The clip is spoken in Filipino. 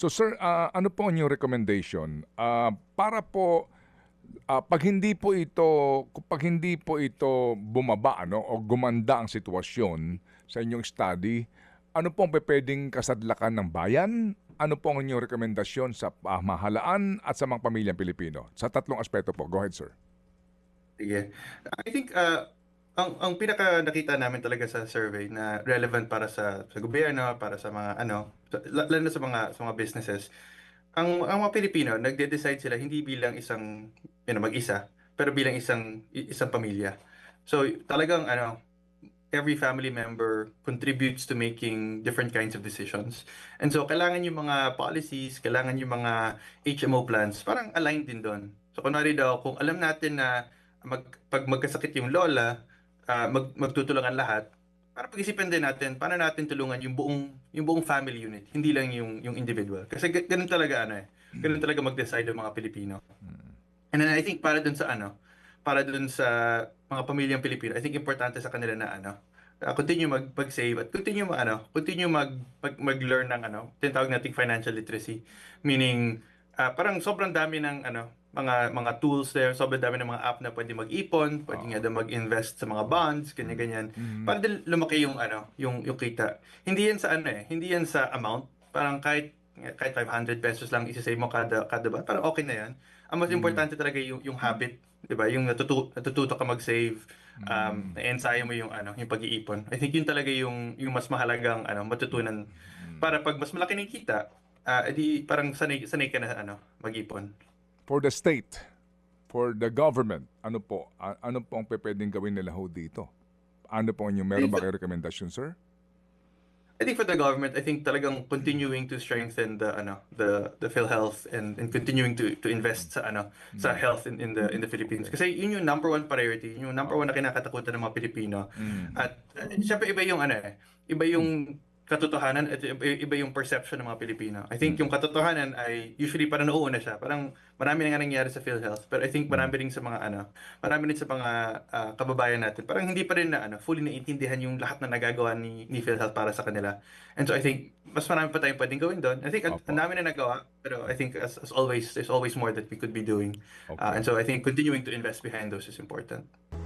So sir, ah, ano po ang inyong recommendation? Ah, para po ah, pag hindi po ito pag hindi po ito bumaba ano o gumanda ang sitwasyon sa inyong study, ano po ang pwedeng kasadlakan ng bayan? Ano po ang inyong rekomendasyon sa pamahalaan at sa mga pamilyang Pilipino? Sa tatlong aspeto po. Go ahead, sir. Sige. I think uh, ang ang pinaka nakita namin talaga sa survey na relevant para sa sa gobyerno, para sa mga ano, sa- la- lalo sa mga sa mga businesses. Ang ang mga Pilipino nagde-decide sila hindi bilang isang you know, mag-isa, pero bilang isang isang pamilya. So talagang ano, every family member contributes to making different kinds of decisions. And so kailangan yung mga policies, kailangan yung mga HMO plans, parang aligned din doon. So kunwari daw kung alam natin na mag, pag magkasakit yung lola, ah, mag, magtutulungan lahat, para pag-isipan din natin, paano natin tulungan yung buong yung buong family unit, hindi lang yung yung individual. Kasi ga- ganun talaga ano eh. Ganun talaga mag-decide ang mga Pilipino. And then I think para dun sa ano, para dun sa mga pamilyang Pilipino, I think importante sa kanila na ano, uh, continue mag save at continue mag ano, continue mag mag, mag-learn ng ano, tinatawag nating financial literacy. Meaning ah, parang sobrang dami ng ano, mga mga tools there, sobrang dami ng mga app na pwede mag-ipon, pwede nga daw mag-invest sa mga bonds, ganyan ganyan. Para din lumaki yung ano, yung yung kita. Hindi yan sa ano eh, hindi yan sa amount. Parang kahit kahit 500 pesos lang isa-save mo kada kada ba, parang okay na yan. Ang mas importante talaga yung yung habit, 'di ba? Yung natutu natututo ka mag-save, um, na-ensayo mo yung ano, yung pag-iipon. I think yun talaga yung yung mas mahalagang ano, matutunan para pag mas malaki yung kita, ah, edi parang sanay sanay ka na ano, mag-ipon. For the state, for the government, ano po? a- ano po ang pwedeng gawin nila ho dito? Ano po ang inyong meron ba kayo rekomendasyon, sir? I think for the government, I think talagang continuing to strengthen the ano the the PhilHealth and and continuing to to invest sa ano sa health in, in the in the Philippines. Kasi yun yung number one priority, yun yung number one na kinakatakutan ng mga Pilipino. At uh, syempre iba yung ano eh, iba yung katotohanan at iba, yung perception ng mga Pilipino. I think yung katotohanan ay usually parang nauuna siya. Parang marami na nga nangyari sa PhilHealth. Pero I think marami rin sa mga ano, marami rin sa mga ah, kababayan natin. Parang hindi pa rin na ano, fully naiintindihan yung lahat na nagagawa ni, ni PhilHealth para sa kanila. And so I think mas marami pa tayong pwedeng gawin doon. I think ang dami na nagawa, pero I think as, as always, there's always more that we could be doing. Ah, and so I think continuing to invest behind those is important.